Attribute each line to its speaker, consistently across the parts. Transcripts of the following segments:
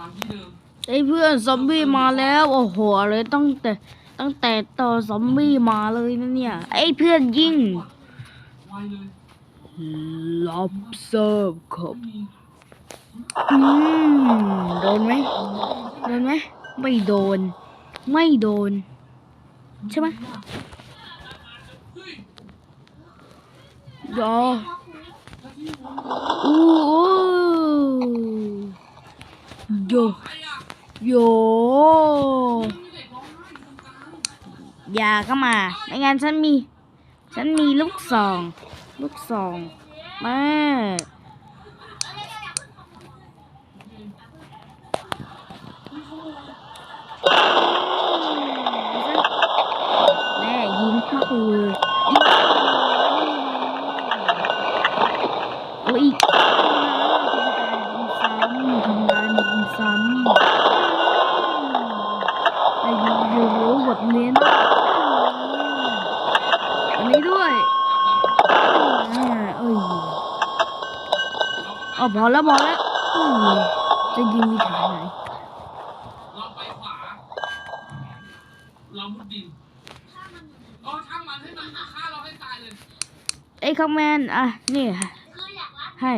Speaker 1: วางที่เดิม
Speaker 2: ไอ้เพื่อนซอมบี้มาแล้วโอ้โหเลยตั้งแต่ตั้งแต่ต่อซอมบี้มาเลยนะเนี่ย ไอ้เพื่อนยิง
Speaker 1: ไวเลย
Speaker 2: รับเซิร์ฟครับ
Speaker 1: ไม่มี
Speaker 2: อืมโดนไหมโดนไหมไม่โดน ไม่โดน ใช่ไหม
Speaker 1: เฮ้ย
Speaker 2: ยอ
Speaker 1: แล้วที่วง
Speaker 2: อู้อู้ โย โย
Speaker 1: องไห้อยู่ตรงกลาง
Speaker 2: อย่าเข้ามาไม่งั้นฉันมี ฉันมีลูกซอง ลูกซอง มาแม่ยิงเข้าเลยยิงเข้าเลยโอ้ยอีกทำการยิงซ้ำทำการยิงซ้ำไอ้ยิงเร็วๆแบบนี้นะอั นนี้ด้วยอ่าเอ้ยอ๋อพอแล้วพอแล้วอืมจะยิงมีทางไหน
Speaker 1: เราไปขวาเรามุดดินเออช่างมันให้มันฆ่าเราให้ตายเลย
Speaker 2: ไอ้คอมแมนอะนี่ค่ะให้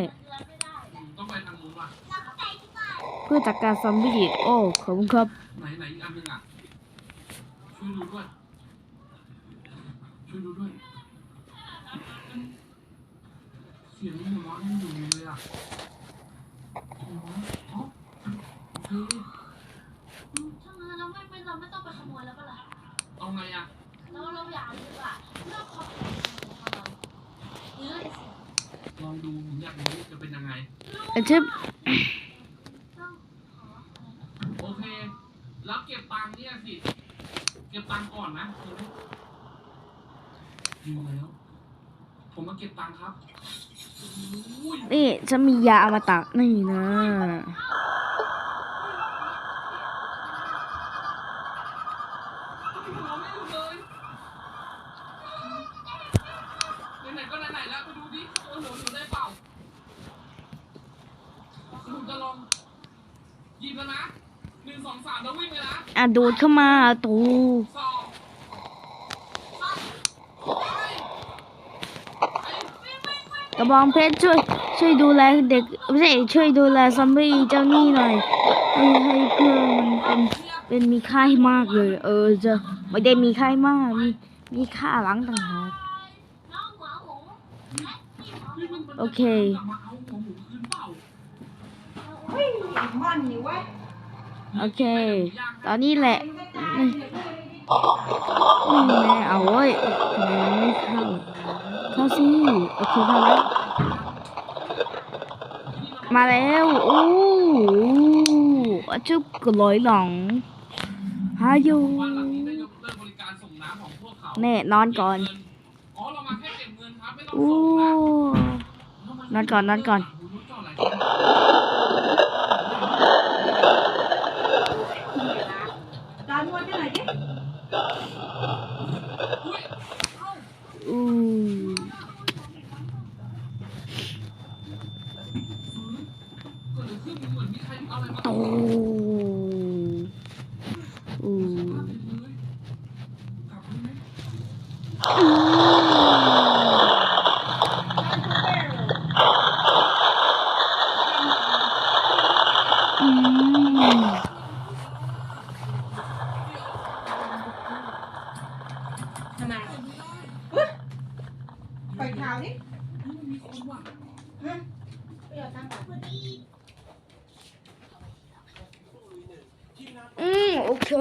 Speaker 1: ต้องไปทางนู้นว่ะ
Speaker 2: เพื่อจัดการซอมบี้โอ้ขอบคุณครับ
Speaker 1: ไหนไหนอีกอันหนึ่งอะช่วยดูด้วย ช่วยดูด้วย เสียงหัวเราะยังอยู่เลยอะหัวเราะอ๋อโอเค
Speaker 3: ช่างมันเราไม่ไม่เราไม่ต้องไปขโมยแล้วก็ล่ะ
Speaker 1: เอาไงอะ
Speaker 3: เราเราอยากดีกว่าเลือกของของเราเลือกสิ
Speaker 1: ลองดูผมอยากรู้จะเป็นยังไง
Speaker 2: ไอ้ชิป
Speaker 3: ต้องขอ
Speaker 1: โอเค แล้วเก็บตังค์เนี่ยสิ เก็บตังค์ก่อนนะ ยืมแล้ว ผมมาเก็บตังค์ครับอุ้ย
Speaker 2: นี่ฉันมียาอมตะนี่นะ
Speaker 1: หัวไม่หยุดเลยไหนๆก็ไหนๆแล้วไปดูดิโอ้โหหนูได้เปล่าหนูจะลองหยิบแล้วนะหนึ่งสองสามแล้ววิ่งเลยนะ
Speaker 2: อะโดดเข้ามาตู
Speaker 1: สองสามไปไป
Speaker 2: ก ระบองเพชรช่วย ช่วยดูแลเด็กไม่ใช่ช่วยดูแลซอมบี้เจ้านี่หน่อยให้ให้เพื่อนมันเป็นเป็นมีค่ามากเลย เออจะไม่ได้มีค่ามากมีมีค่าหลังต่างหากโอเคโอเค ตอนนี้แหละนี่แม่เอาเว้ยแม่ไม่เข้า เข้าสิโอเคเข้าแล้วมาแล้วโอ้อาจุบกลอยหลงฮายู
Speaker 1: วันหลังนี้ได้ยกเลิกบริการส่งน้ำของพวกเขา
Speaker 2: แน่นอนก่อน
Speaker 1: อ๋อเรามาแค่เก็บเงินครับไม่ต้อง
Speaker 2: โอ้
Speaker 1: ส่งนะ
Speaker 2: นอนก่อนนอนก่อน
Speaker 4: จานนวดที่ไหนดิ
Speaker 1: อุ้ยเอ้า
Speaker 2: อู้
Speaker 1: เกิดอะไรขึ้นเหมือนมีใครเอาอะไรมา
Speaker 2: โอ้อู้
Speaker 1: กลับได้ไห ม
Speaker 2: อืม
Speaker 4: ทำไมอุ๊ยไปเท้าดิ
Speaker 1: นี่มันมีคนว่ะ
Speaker 4: ฮะ
Speaker 3: เดี๋ยวตั้งแต่พอดี
Speaker 2: อืมโอ เค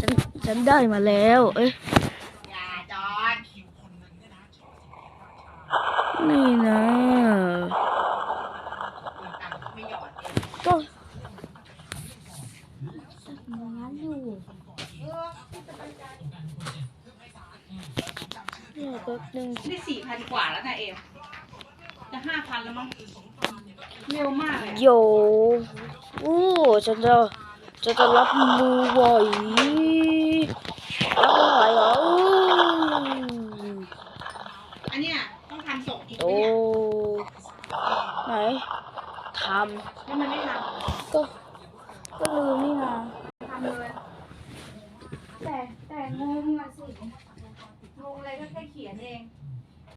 Speaker 2: ฉันฉันได้มาแล้ว เอ้ย
Speaker 4: อย่าจอด
Speaker 2: นี่นะ
Speaker 4: ตังค์ไม่หยอดเอง
Speaker 2: ก็
Speaker 3: งานอยู่
Speaker 2: เนี่ยแป๊บนึง
Speaker 4: นี่สี่พันกว่าแล้วนะเอ็มจะห้าพันแล้วมั้ง เร็วมากเลยอะ
Speaker 2: โยโอ้ฉันจะ ฉันจะรับมือไหวรับมือไหว